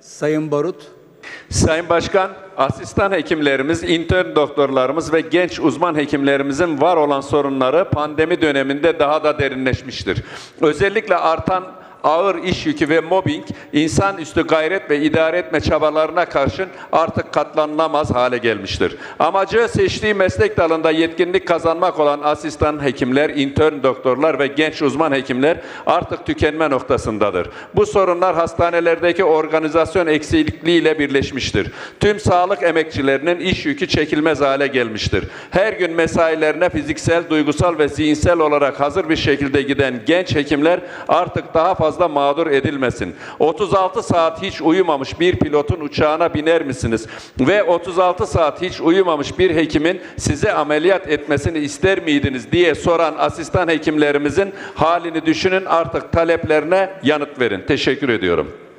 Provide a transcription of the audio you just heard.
Sayın Barut, Sayın Başkan, asistan hekimlerimiz, intern doktorlarımız ve genç uzman hekimlerimizin var olan sorunları pandemi döneminde daha da derinleşmiştir. Özellikle artan ağır iş yükü ve mobbing, insanüstü gayret ve idare etme çabalarına karşın artık katlanılamaz hale gelmiştir. Amacı seçtiği meslek dalında yetkinlik kazanmak olan asistan hekimler, intern doktorlar ve genç uzman hekimler artık tükenme noktasındadır. Bu sorunlar hastanelerdeki organizasyon eksikliğiyle birleşmiştir. Tüm sağlık emekçilerinin iş yükü çekilmez hale gelmiştir. Her gün mesailerine fiziksel, duygusal ve zihinsel olarak hazır bir şekilde giden genç hekimler artık daha fazla mağdur edilmesin. 36 saat hiç uyumamış bir pilotun uçağına biner misiniz? Ve 36 saat hiç uyumamış bir hekimin size ameliyat etmesini ister miydiniz diye soran asistan hekimlerimizin halini düşünün artık taleplerine yanıt verin. Teşekkür ediyorum.